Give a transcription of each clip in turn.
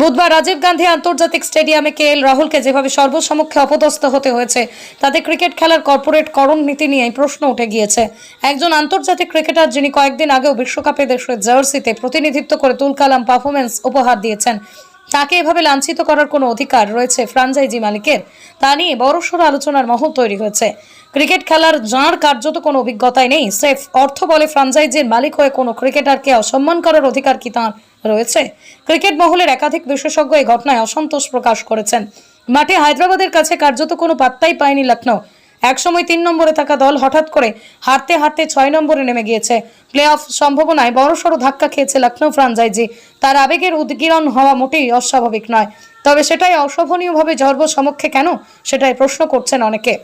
বুধবার রাজীব গান্ধী আন্তর্জাতিক স্টেডিয়ামে কে এল রাহুলকে যেভাবে সর্বসমক্ষে অপদস্থ হতে হয়েছে, তাতে ক্রিকেট খেলার কর্পোরেট করণ নীতি নিয়ে প্রশ্ন উঠে গিয়েছে। একজন আন্তর্জাতিক ক্রিকেটার যিনি কয়েকদিন আগেও বিশ্বকাপে দেশের জার্সিতে প্রতিনিধিত্ব করে তুলকালাম পারফরমেন্স উপহার দিয়েছেন, তাকে এভাবে লাঞ্ছিত করার কোনো অধিকার রয়েছে ফ্রাঞ্চাইজি মালিকের? তা নিয়ে বড়সড় আলোচনার মহল তৈরি হয়েছে। ক্রিকেট খেলার যাঁর কার্যত কোনো অভিজ্ঞতাই নেই, সেফ অর্থ বলে ফ্রাঞ্চাইজির মালিক হয়ে কোনো ক্রিকেটারকে অসম্মান করার অধিকার কি তাঁর? রয়েছে। ক্রিকেট মহলের একাধিক বিশেষজ্ঞ এই ঘটনায় অসন্তোষ প্রকাশ করেছেন। মাঠে হায়দ্রাবাদের কাছে কার্যত কোনো পাত্তাই পায়নি লখনৌ একসময় তিন নম্বরে থাকা দল হঠাৎ করে হারতে হারতে ছয় নম্বরে নেমে গিয়েছে। প্লে অফ সম্ভাবনায় বড়সড় ধাক্কা খেয়েছে লখনৌ ফ্রাঞ্চাইজি। তার আবেগের উদ্গীরণ হওয়া মোটেই অস্বাভাবিক নয়। তবে সেটাই অশোভনীয়ভাবে জর্ব সমক্ষে কেন? সেটাই প্রশ্ন করছেন অনেকে।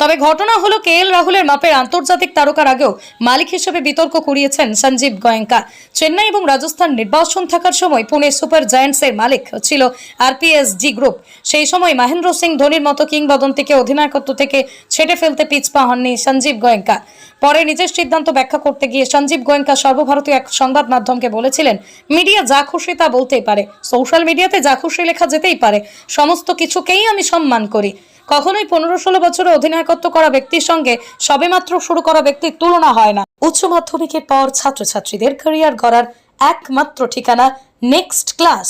তবে ঘটনা হলো কে এল রাহুলের মাপের আন্তর্জাতিক তারকার আগেও মালিক হিসেবে বিতর্ক কুড়িয়েছেন সঞ্জীব গোয়েঙ্কা। চেন্নাই এবং রাজস্থান নির্বাচন থাকার সময় পুনে সুপার জায়ান্টসের মালিক ছিল আরপিএসজি গ্রুপ। সেই সময় মহেন্দ্র সিং ধোনির মতো কিংবদন্তিকে অধিনায়কত্ব থেকে ছেটে ফেলতে পিছপা হননি সঞ্জীব গোয়েঙ্কা। পরে নিজের সিদ্ধান্ত ব্যাখ্যা করতে গিয়ে সঞ্জীব গোয়েঙ্কা সর্বভারতীয় এক সংবাদ মাধ্যমকে বলেছিলেন, মিডিয়া যা খুশি তা বলতেই পারে। সোশ্যাল মিডিয়াতে যা খুশি লেখা যেতেই পারে। সমস্ত কিছুকেই আমি সম্মান করি। কখনোই পনেরো ষোলো বছরে অধিনায়কত্ব করা ব্যক্তির সঙ্গে সবেমাত্র শুরু করা ব্যক্তির তুলনা হয় না। উচ্চ মাধ্যমিকের পর ছাত্রছাত্রীদের ক্যারিয়ার গড়ার একমাত্র ঠিকানা নেক্সট ক্লাস